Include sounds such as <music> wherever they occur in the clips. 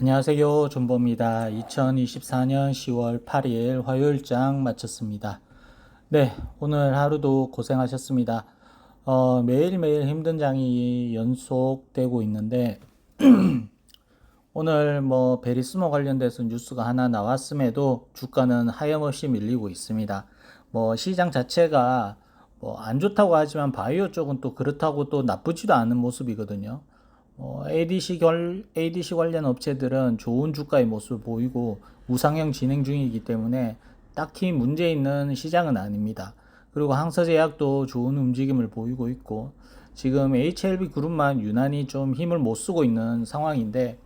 안녕하세요. 존보입니다. 2024년 10월 8일 화요일장 마쳤습니다. 네, 오늘 하루도 고생하셨습니다. 어, 매일매일 힘든 장이 연속되고 있는데, <clears throat> 오늘 뭐 베리스모 관련돼서 뉴스가 하나 나왔음에도 주가는 하염없이 밀리고 있습니다. 뭐 시장 자체가 뭐 안 좋다고 하지만 바이오 쪽은 또 그렇다고 또 나쁘지도 않은 모습이거든요. 어, ADC 결, ADC 관련 업체들은 좋은 주가의 모습을 보이고 우상향 진행 중이기 때문에 딱히 문제 있는 시장은 아닙니다. 그리고 항서제약도 좋은 움직임을 보이고 있고 지금 HLB 그룹만 유난히 좀 힘을 못 쓰고 있는 상황인데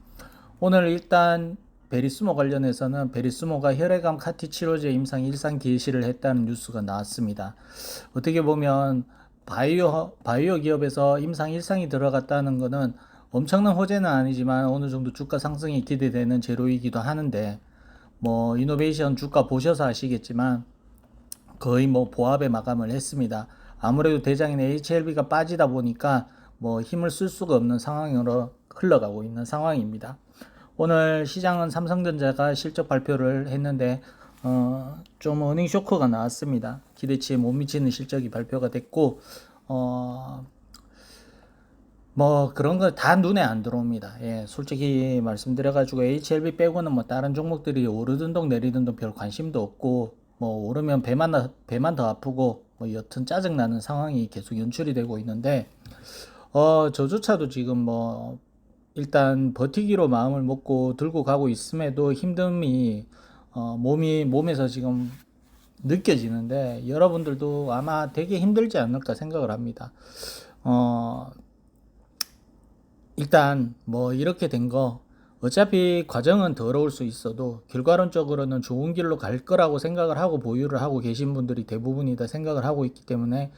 오늘 일단 베리스모 관련해서는 베리스모가 혈액암 카티 치료제 임상 일상 개시를 했다는 뉴스가 나왔습니다. 어떻게 보면 바이오 바이오 기업에서 임상 일상이 들어갔다는 것은 엄청난 호재는 아니지만 어느 정도 주가 상승이 기대되는 재료이기도 하는데 뭐 이노베이션 주가 보셔서 아시겠지만 거의 뭐 보합에 마감을 했습니다. 아무래도 대장인 HLB가 빠지다 보니까 뭐 힘을 쓸 수가 없는 상황으로 흘러가고 있는 상황입니다. 오늘 시장은 삼성전자가 실적 발표를 했는데 어, 좀 어닝 쇼크가 나왔습니다. 기대치에 못 미치는 실적이 발표가 됐고 어, 뭐 그런 거다 눈에 안 들어옵니다. 예, 솔직히 말씀드려가지고 HLB 빼고는 뭐 다른 종목들이 오르든 동 내리든 동별 관심도 없고 뭐 오르면 배만 나- 배만 더 아프고 뭐 여튼 짜증 나는 상황이 계속 연출이 되고 있는데 어 저조차도 지금 뭐 일단 버티기로 마음을 먹고 들고 가고 있음에도 힘듦이 어 몸이 몸에서 지금 느껴지는데 여러분들도 아마 되게 힘들지 않을까 생각을 합니다. 어 일단 뭐 이렇게 된 거 어차피 과정은 더러울 수 있어도 결과론적으로는 좋은 길로 갈 거라고 생각을 하고 보유를 하고 계신 분들이 대부분이다 생각을 하고 있기 때문에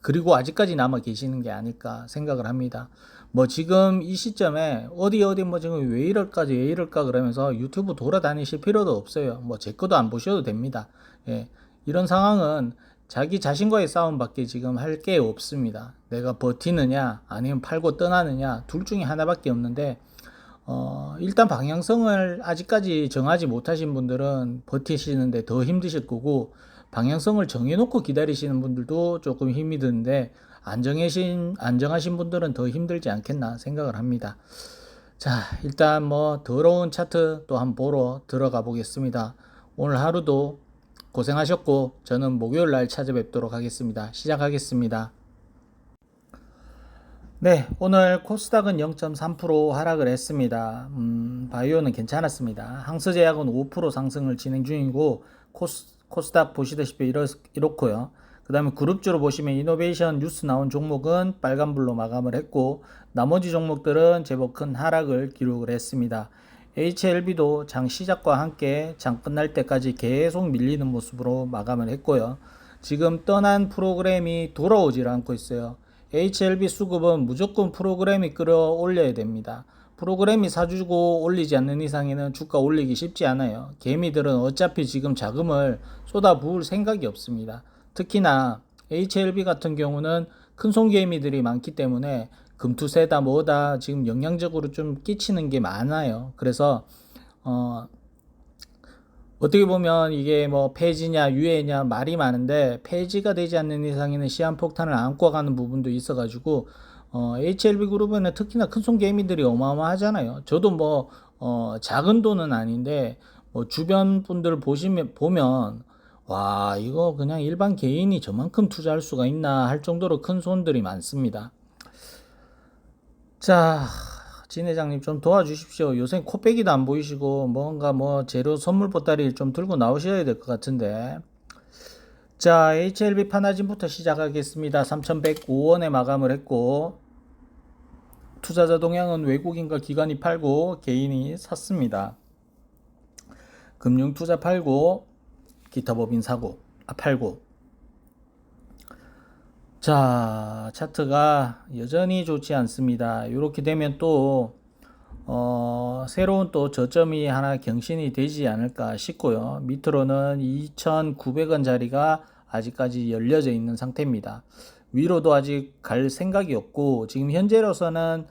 그리고 아직까지 남아 계시는 게 아닐까 생각을 합니다. 뭐 지금 이 시점에 어디 어디 뭐 지금 왜 이럴까 왜 이럴까 그러면서 유튜브 돌아다니실 필요도 없어요. 뭐제 거도 안 보셔도 됩니다. 예. 이런 상황은 자기 자신과의 싸움밖에 지금 할 게 없습니다. 내가 버티느냐 아니면 팔고 떠나느냐 둘 중에 하나밖에 없는데 어, 일단 방향성을 아직까지 정하지 못하신 분들은 버티시는데 더 힘드실 거고 방향성을 정해놓고 기다리시는 분들도 조금 힘이 드는데 안정하신 안정하신 분들은 더 힘들지 않겠나 생각을 합니다. 자, 일단 뭐 더러운 차트 또 한번 보러 들어가 보겠습니다. 오늘 하루도 고생하셨고 저는 목요일 날 찾아뵙도록 하겠습니다. 시작하겠습니다. 네, 오늘 코스닥은 0.3% 하락을 했습니다. 음, 바이오는 괜찮았습니다. 항서제약은 5% 상승을 진행 중이고 코스, 코스닥 보시다시피 이렇, 이렇고요. 그 다음에 그룹주로 보시면 이노베이션 뉴스 나온 종목은 빨간불로 마감을 했고 나머지 종목들은 제법 큰 하락을 기록을 했습니다. HLB도 장 시작과 함께 장 끝날 때까지 계속 밀리는 모습으로 마감을 했고요. 지금 떠난 프로그램이 돌아오질 않고 있어요. HLB 수급은 무조건 프로그램이 끌어올려야 됩니다. 프로그램이 사주고 올리지 않는 이상에는 주가 올리기 쉽지 않아요. 개미들은 어차피 지금 자금을 쏟아 부을 생각이 없습니다. 특히나 HLB 같은 경우는 큰 손 개미들이 많기 때문에 금투세다 뭐다 지금 영향적으로 좀 끼치는 게 많아요. 그래서 어 어떻게 보면 이게 뭐 폐지냐 유예냐 말이 많은데 폐지가 되지 않는 이상에는 시한폭탄을 안고 가는 부분도 있어가지고 어, HLB 그룹에는 특히나 큰손 개미들이 어마어마하잖아요. 저도 뭐 어, 작은 돈은 아닌데 뭐 주변 분들 보시면 보면 와 이거 그냥 일반 개인이 저만큼 투자할 수가 있나 할 정도로 큰 손들이 많습니다. 자, 진 회장님 좀 도와주십시오. 요새 코빼기도 안 보이시고 뭔가 뭐 재료 선물 보따리를 좀 들고 나오셔야 될 것 같은데. 자, HLB 파나진부터 시작하겠습니다. 3,105원에 마감을 했고 투자자 동향은 외국인과 기관이 팔고 개인이 샀습니다. 금융 투자 팔고 기타 법인 사고 아 팔고 자, 차트가 여전히 좋지 않습니다. 이렇게 되면 또, 어, 새로운 또 저점이 하나 경신이 되지 않을까 싶고요. 밑으로는 2,900원 자리가 아직까지 열려져 있는 상태입니다. 위로도 아직 갈 생각이 없고, 지금 현재로서는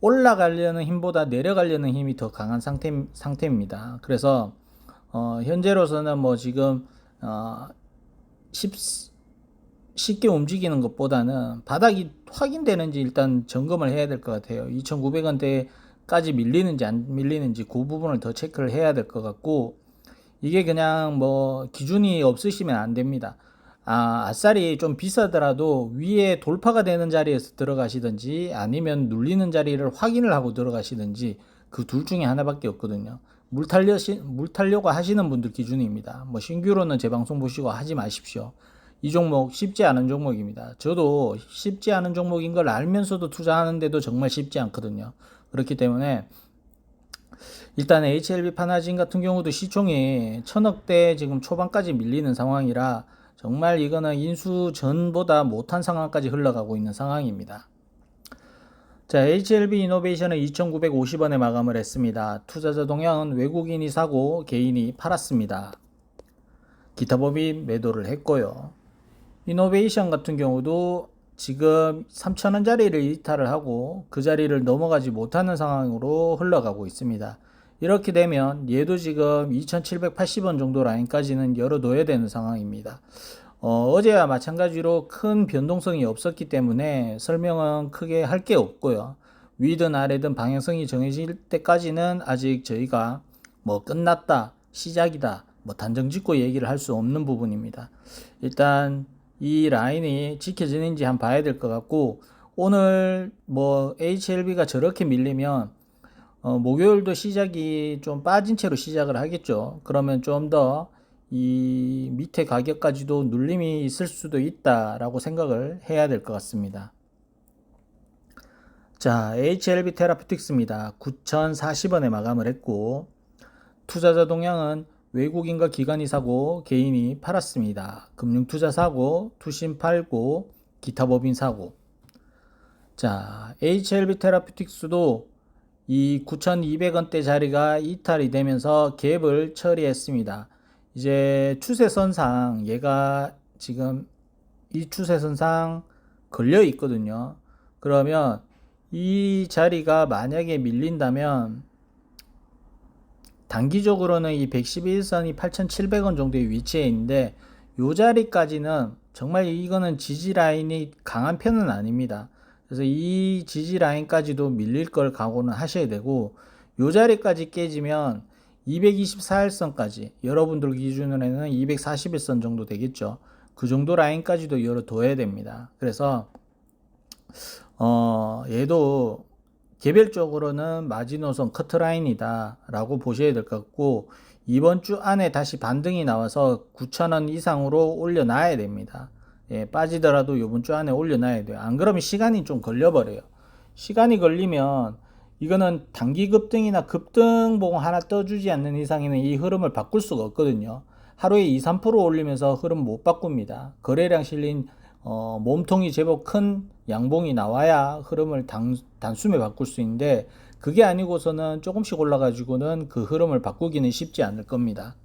올라가려는 힘보다 내려가려는 힘이 더 강한 상태, 상태입니다. 그래서 어, 현재로서는 뭐 지금 어, 쉽, 쉽게 움직이는 것보다는 바닥이 확인되는지 일단 점검을 해야 될 것 같아요. 2,900원대까지 밀리는지 안 밀리는지 그 부분을 더 체크를 해야 될 것 같고 이게 그냥 뭐 기준이 없으시면 안 됩니다. 아, 아싸리 좀 비싸더라도 위에 돌파가 되는 자리에서 들어가시든지 아니면 눌리는 자리를 확인을 하고 들어가시든지 그 둘 중에 하나밖에 없거든요. 물 탈려 물 타려고 하시는 분들 기준입니다. 뭐 신규로는 제 방송 보시고 하지 마십시오. 이 종목 쉽지 않은 종목입니다. 저도 쉽지 않은 종목인 걸 알면서도 투자하는데도 정말 쉽지 않거든요. 그렇기 때문에 일단 HLB 파나진 같은 경우도 시총이 천억대 지금 초반까지 밀리는 상황이라 정말 이거는 인수 전보다 못한 상황까지 흘러가고 있는 상황입니다. 자, HLB 이노베이션은 2,950원에 마감을 했습니다. 투자자 동향은 외국인이 사고 개인이 팔았습니다. 기타 법인 매도를 했고요. 이노베이션 같은 경우도 지금 3,000원짜리를 이탈을 하고 그 자리를 넘어가지 못하는 상황으로 흘러가고 있습니다. 이렇게 되면 얘도 지금 2,780원 정도 라인까지는 열어둬야 되는 상황입니다. 어, 제와 마찬가지로 큰 변동성이 없었기 때문에 설명은 크게 할 게 없고요. 위든 아래든 방향성이 정해질 때까지는 아직 저희가 뭐 끝났다, 시작이다, 뭐 단정 짓고 얘기를 할 수 없는 부분입니다. 일단 이 라인이 지켜지는지 한번 봐야 될 것 같고 오늘 뭐 HLB가 저렇게 밀리면 어, 목요일도 시작이 좀 빠진 채로 시작을 하겠죠. 그러면 좀 더 이 밑에 가격까지도 눌림이 있을 수도 있다라고 생각을 해야 될 것 같습니다. 자, HLB 테라피틱스입니다. 9,040원에 마감을 했고 투자자 동향은 외국인과 기관이 사고 개인이 팔았습니다. 금융투자 사고, 투신 팔고, 기타 법인 사고. 자, HLB 테라피틱스도 이 9,200원대 자리가 이탈이 되면서 갭을 처리했습니다. 이제 추세선상 얘가 지금 이 추세선상 걸려 있거든요. 그러면 이 자리가 만약에 밀린다면 단기적으로는 이 111선이 8,700원 정도의 위치에 있는데 요 자리까지는 정말 이거는 지지 라인이 강한 편은 아닙니다. 그래서 이 지지 라인까지도 밀릴 걸 각오는 하셔야 되고 요 자리까지 깨지면 224일선까지 여러분들 기준으로는 241선 정도 되겠죠. 그 정도 라인까지도 열어둬야 됩니다. 그래서 어 얘도 개별적으로는 마지노선 커트라인이다 라고 보셔야 될 것 같고 이번 주 안에 다시 반등이 나와서 9,000원 이상으로 올려놔야 됩니다. 예, 빠지더라도 이번 주 안에 올려놔야 돼요. 안 그러면 시간이 좀 걸려버려요. 시간이 걸리면 이거는 단기 급등이나 급등봉 하나 떠주지 않는 이상에는 이 흐름을 바꿀 수가 없거든요. 하루에 2, 3% 올리면서 흐름 못 바꿉니다. 거래량 실린 어, 몸통이 제법 큰 양봉이 나와야 흐름을 단, 단숨에 바꿀 수 있는데 그게 아니고서는 조금씩 올라가지고는 그 흐름을 바꾸기는 쉽지 않을 겁니다.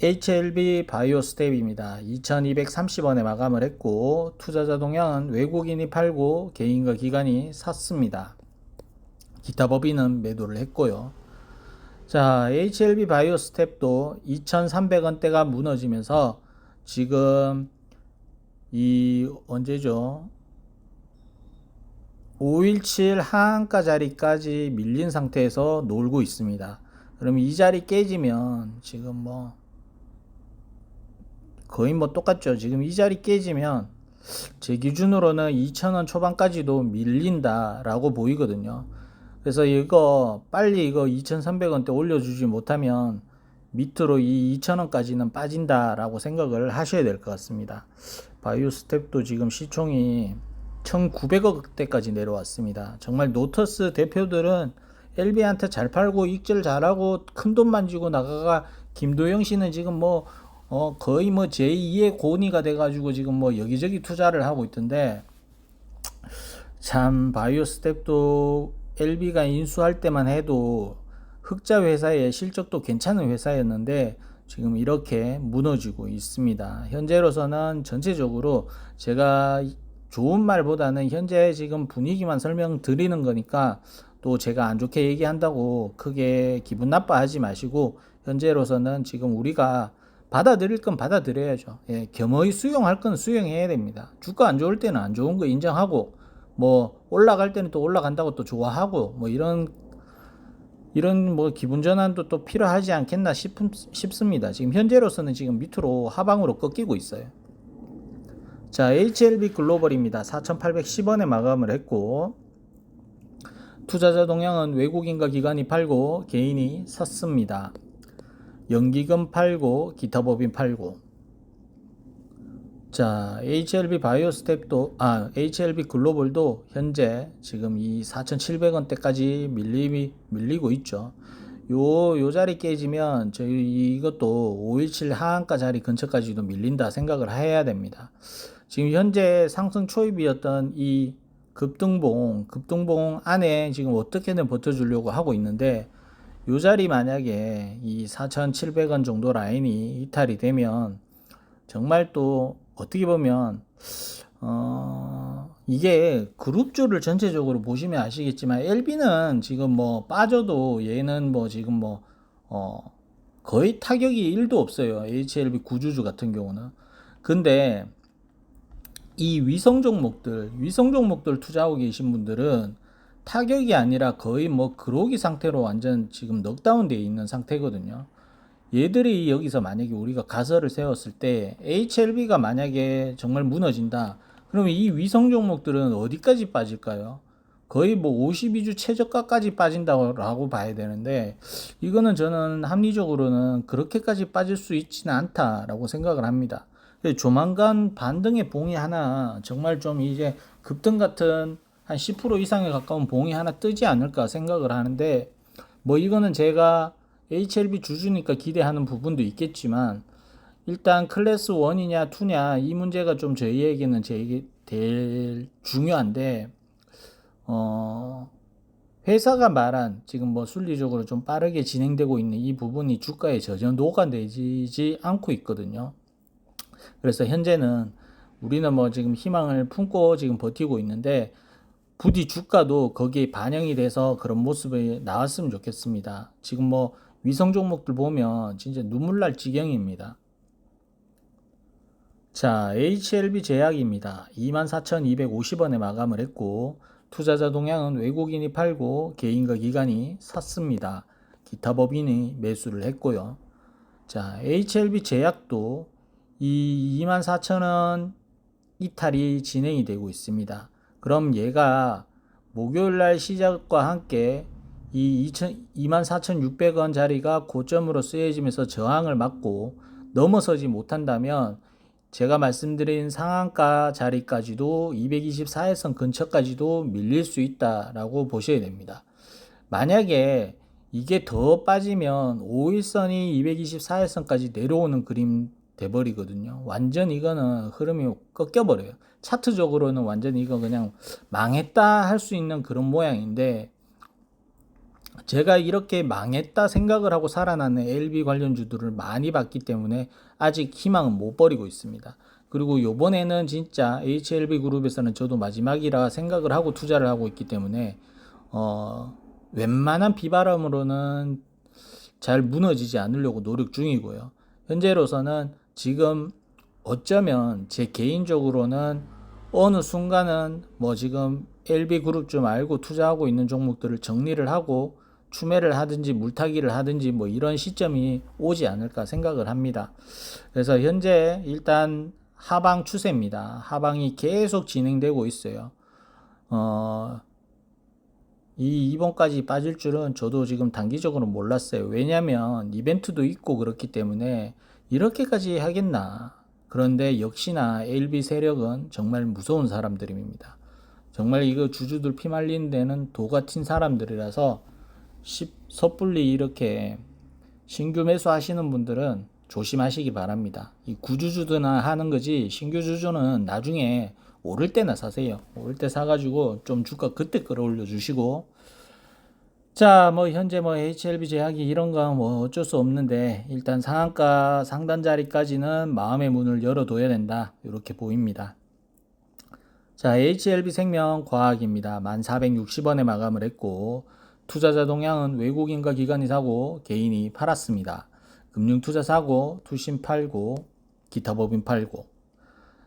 HLB 바이오 스텝입니다. 2230원에 마감을 했고 투자자 동향은 외국인이 팔고 개인과 기관이 샀습니다. 기타 법인은 매도를 했고요. 자, HLB 바이오 스텝도 2300원대가 무너지면서 지금 이 언제죠? 517 하한가 자리까지 밀린 상태에서 놀고 있습니다. 그럼 이 자리 깨지면 지금 뭐 거의 뭐 똑같죠. 지금 이 자리 깨지면 제 기준으로는 2,000원 초반까지도 밀린다라고 보이거든요. 그래서 이거 빨리 이거 2,300원대 올려주지 못하면 밑으로 이 2,000원까지는 빠진다라고 생각을 하셔야 될 것 같습니다. 바이오 스텝도 지금 시총이 1,900억대까지 내려왔습니다. 정말 노터스 대표들은 LB한테 잘 팔고 익절 잘하고 큰 돈 만 지고 나가가 김도영 씨는 지금 뭐 어, 거의 뭐 제2의 고니가 돼가지고 지금 뭐 여기저기 투자를 하고 있던데, 참, 바이오 스텝도 LB가 인수할 때만 해도 흑자 회사의 실적도 괜찮은 회사였는데, 지금 이렇게 무너지고 있습니다. 현재로서는 전체적으로 제가 좋은 말보다는 현재 지금 분위기만 설명드리는 거니까 또 제가 안 좋게 얘기한다고 크게 기분 나빠하지 마시고 현재로서는 지금 우리가 받아들일 건 받아들여야죠. 예, 겸허히 수용할 건 수용해야 됩니다. 주가 안 좋을 때는 안 좋은 거 인정하고 뭐 올라갈 때는 또 올라간다고 또 좋아하고 뭐 이런 이런 뭐 기분 전환도 또 필요하지 않겠나 싶, 싶습니다. 지금 현재로서는 지금 밑으로 하방으로 꺾이고 있어요. 자, HLB 글로벌입니다. 4,810원에 마감을 했고 투자자 동향은 외국인과 기관이 팔고 개인이 샀습니다. 연기금 팔고 기타 법인 팔고 자, HLB 바이오 스텝도 아, HLB 글로벌도 현재 지금 이 4,700원대까지 밀림이 밀리고 있죠. 요, 요 자리 깨지면 저희 이것도 517 하한가 자리 근처까지도 밀린다 생각을 해야 됩니다. 지금 현재 상승 초입이었던 이 급등봉, 급등봉 안에 지금 어떻게든 버텨주려고 하고 있는데 요 자리 만약에 이 4,700원 정도 라인이 이탈이 되면 정말 또 어떻게 보면 어 이게 그룹주를 전체적으로 보시면 아시겠지만 LB는 지금 뭐 빠져도 얘는 뭐 지금 뭐 어 거의 타격이 1도 없어요. HLB 구주주 같은 경우는. 근데 이 위성 종목들, 위성 종목들 투자하고 계신 분들은 타격이 아니라 거의 뭐 그로기 상태로 완전 지금 넉다운 되어 있는 상태거든요. 얘들이 여기서 만약에 우리가 가설을 세웠을 때 HLB가 만약에 정말 무너진다. 그러면 이 위성 종목들은 어디까지 빠질까요? 거의 뭐 52주 최저가까지 빠진다고 봐야 되는데 이거는 저는 합리적으로는 그렇게까지 빠질 수 있지는 않다라고 생각을 합니다. 조만간 반등의 봉이 하나 정말 좀 이제 급등 같은 한 10% 이상에 가까운 봉이 하나 뜨지 않을까 생각을 하는데 뭐 이거는 제가 HLB 주주니까 기대하는 부분도 있겠지만 일단 클래스 1이냐 2냐 이 문제가 좀 저희에게는 제일 중요한데 어 회사가 말한 지금 뭐 순리적으로 좀 빠르게 진행되고 있는 이 부분이 주가에 전혀 녹아내지 않고 있거든요. 그래서 현재는 우리는 뭐 지금 희망을 품고 지금 버티고 있는데 부디 주가도 거기에 반영이 돼서 그런 모습이 나왔으면 좋겠습니다. 지금 뭐 위성 종목들 보면 진짜 눈물 날 지경입니다. 자, HLB 제약입니다. 24,250원에 마감을 했고 투자자 동향은 외국인이 팔고 개인과 기관이 샀습니다. 기타 법인이 매수를 했고요. 자, HLB 제약도 이 24,000원 이탈이 진행이 되고 있습니다. 그럼 얘가 목요일 날 시작과 함께 이 24,600원 자리가 고점으로 쓰여지면서 저항을 맞고 넘어서지 못한다면 제가 말씀드린 상한가 자리까지도 224일선 근처까지도 밀릴 수 있다라고 보셔야 됩니다. 만약에 이게 더 빠지면 5일선이 224일선까지 내려오는 그림 돼버리거든요. 완전 이거는 흐름이 꺾여버려요. 차트적으로는 완전 이거 그냥 망했다 할 수 있는 그런 모양인데 제가 이렇게 망했다 생각을 하고 살아나는 LB 관련주들을 많이 봤기 때문에 아직 희망은 못 버리고 있습니다. 그리고 요번에는 진짜 HLB 그룹에서는 저도 마지막이라 생각을 하고 투자를 하고 있기 때문에 어 웬만한 비바람으로는 잘 무너지지 않으려고 노력 중이고요. 현재로서는 지금 어쩌면 제 개인적으로는 어느 순간은 뭐 지금 LB 그룹 좀 알고 투자하고 있는 종목들을 정리를 하고 추매를 하든지 물타기를 하든지 뭐 이런 시점이 오지 않을까 생각을 합니다. 그래서 현재 일단 하방 추세입니다. 하방이 계속 진행되고 있어요. 어, 이 이번까지 빠질 줄은 저도 지금 단기적으로 몰랐어요. 왜냐면 이벤트도 있고 그렇기 때문에 이렇게까지 하겠나. 그런데 역시나 LB 세력은 정말 무서운 사람들입니다. 정말 이거 주주들 피말리는 데는 도 같은 사람들이라서 섣불리 이렇게 신규 매수 하시는 분들은 조심하시기 바랍니다. 이 구주주드나 하는 거지 신규 주주는 나중에 오를 때나 사세요. 오를 때 사가지고 좀 주가 그때 끌어올려 주시고 자, 뭐 현재 뭐 HLB 제약이 이런 건 뭐 어쩔 수 없는데 일단 상한가 상단 자리까지는 마음의 문을 열어둬야 된다. 이렇게 보입니다. 자, HLB 생명 과학입니다. 1460원에 마감을 했고 투자자 동향은 외국인과 기관이 사고 개인이 팔았습니다. 금융투자 사고 투신 팔고 기타 법인 팔고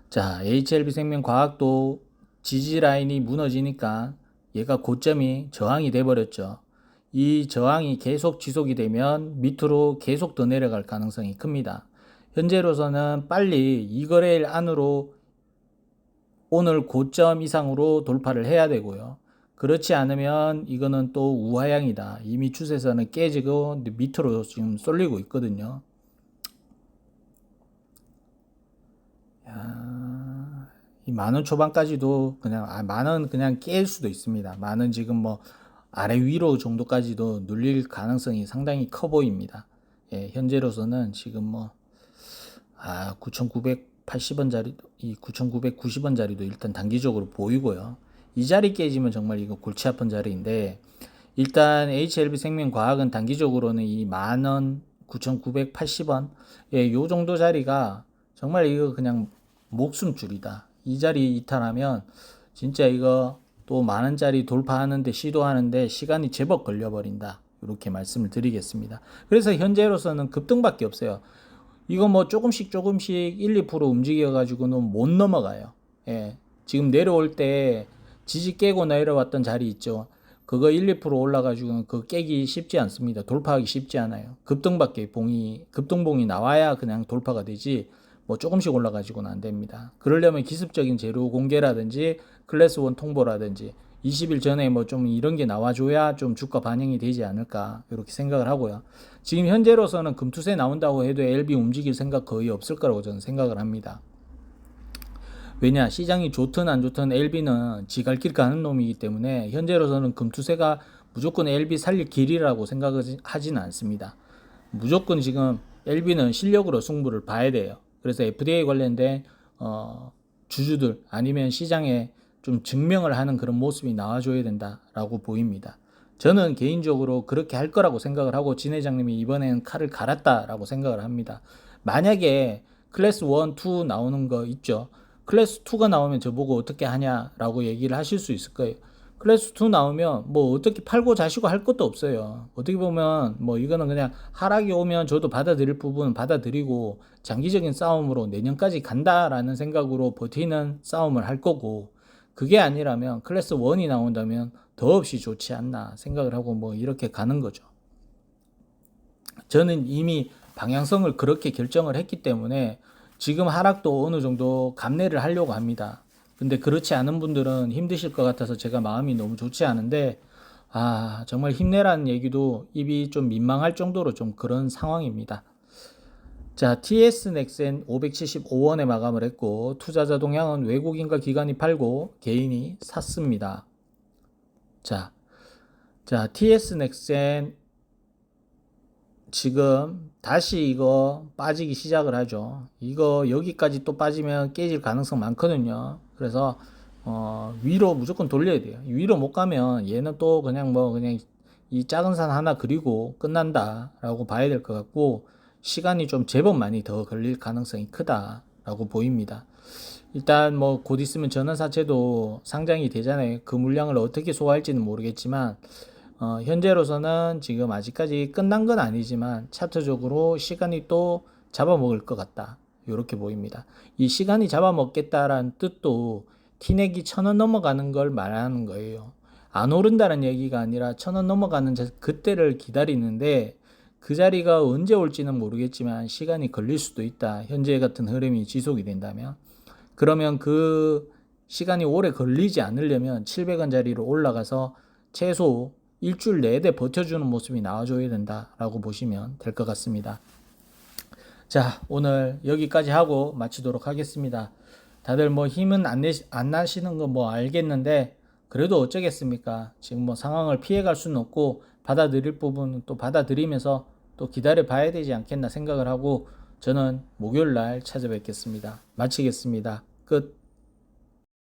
자, HLB 생명 과학도 지지 라인이 무너지니까 얘가 고점이 저항이 돼 버렸죠. 이 저항이 계속 지속이 되면 밑으로 계속 더 내려갈 가능성이 큽니다. 현재로서는 빨리 이 거래일 안으로 오늘 고점 이상으로 돌파를 해야 되고요. 그렇지 않으면 이거는 또 우하향이다. 이미 추세선은 깨지고 밑으로 지금 쏠리고 있거든요. 야, 이 만원 초반까지도 그냥 아, 만원 그냥 깰 수도 있습니다. 만원 지금 뭐 아래 위로 정도까지도 눌릴 가능성이 상당히 커 보입니다. 예, 현재로서는 지금 뭐 아, 9,980원짜리 이 9,990원짜리도 일단 단기적으로 보이고요. 이 자리 깨지면 정말 이거 골치 아픈 자리인데 일단 HLB 생명과학은 단기적으로는 이 만원 9,980원 예, 요 정도 자리가 정말 이거 그냥 목숨줄이다. 이 자리 이탈하면 진짜 이거 또 만 원짜리 돌파하는데 시도하는데 시간이 제법 걸려버린다. 이렇게 말씀을 드리겠습니다. 그래서 현재로서는 급등밖에 없어요. 이거 뭐 조금씩 조금씩 1, 2% 움직여가지고는 못 넘어가요. 예. 지금 내려올 때 지지 깨고 내려왔던 자리 있죠. 그거 1, 2% 올라가지고는 그 깨기 쉽지 않습니다. 돌파하기 쉽지 않아요. 급등밖에 봉이, 급등봉이 나와야 그냥 돌파가 되지 뭐 조금씩 올라가지고는 안 됩니다. 그러려면 기습적인 재료 공개라든지 클래스 1 통보라든지 20일 전에 뭐 좀 이런 게 나와줘야 좀 주가 반영이 되지 않을까 이렇게 생각을 하고요. 지금 현재로서는 금투세 나온다고 해도 LB 움직일 생각 거의 없을 거라고 저는 생각을 합니다. 왜냐 시장이 좋든 안 좋든 LB는 지갈 길 가는 놈이기 때문에 현재로서는 금투세가 무조건 LB 살릴 길이라고 생각하지는 않습니다. 무조건 지금 LB는 실력으로 승부를 봐야 돼요. 그래서 FDA 관련된 어, 주주들 아니면 시장에 좀 증명을 하는 그런 모습이 나와줘야 된다라고 보입니다. 저는 개인적으로 그렇게 할 거라고 생각을 하고 진 회장님이 이번엔 칼을 갈았다라고 생각을 합니다. 만약에 클래스 1, 2 나오는 거 있죠. 클래스 2가 나오면 저보고 어떻게 하냐라고 얘기를 하실 수 있을 거예요. 클래스 2 나오면 뭐 어떻게 팔고 자시고 할 것도 없어요. 어떻게 보면 뭐 이거는 그냥 하락이 오면 저도 받아들일 부분은 받아들이고 장기적인 싸움으로 내년까지 간다라는 생각으로 버티는 싸움을 할 거고 그게 아니라면 클래스 1이 나온다면 더없이 좋지 않나 생각을 하고 뭐 이렇게 가는 거죠. 저는 이미 방향성을 그렇게 결정을 했기 때문에 지금 하락도 어느 정도 감내를 하려고 합니다. 근데 그렇지 않은 분들은 힘드실 것 같아서 제가 마음이 너무 좋지 않은데 아 정말 힘내라는 얘기도 입이 좀 민망할 정도로 좀 그런 상황입니다. 자, TS 넥센 575원에 마감을 했고 투자자 동향은 외국인과 기관이 팔고 개인이 샀습니다. 자, 자 TS 넥센 지금 다시 이거 빠지기 시작을 하죠. 이거 여기까지 또 빠지면 깨질 가능성 많거든요. 그래서 어, 위로 무조건 돌려야 돼요. 위로 못 가면 얘는 또 그냥 뭐 그냥 이 작은 산 하나 그리고 끝난다라고 봐야 될 것 같고 시간이 좀 제법 많이 더 걸릴 가능성이 크다라고 보입니다. 일단 뭐 곧 있으면 전환사채도 상장이 되잖아요. 그 물량을 어떻게 소화할지는 모르겠지만 어, 현재로서는 지금 아직까지 끝난 건 아니지만 차트적으로 시간이 또 잡아먹을 것 같다. 이렇게 보입니다. 이 시간이 잡아먹겠다라는 뜻도 티넥이 천 원 넘어가는 걸 말하는 거예요. 안 오른다는 얘기가 아니라 천 원 넘어가는 그때를 기다리는데 그 자리가 언제 올지는 모르겠지만 시간이 걸릴 수도 있다. 현재 같은 흐름이 지속이 된다면. 그러면 그 시간이 오래 걸리지 않으려면 700원 자리로 올라가서 최소 일주일 내내 버텨주는 모습이 나와줘야 된다라고 보시면 될 것 같습니다. 자, 오늘 여기까지 하고 마치도록 하겠습니다. 다들 뭐 힘은 안, 내시, 안 나시는 거 뭐 알겠는데 그래도 어쩌겠습니까? 지금 뭐 상황을 피해갈 수는 없고 받아들일 부분은 또 받아들이면서 또 기다려 봐야 되지 않겠나 생각을 하고 저는 목요일 날 찾아뵙겠습니다. 마치겠습니다. 끝.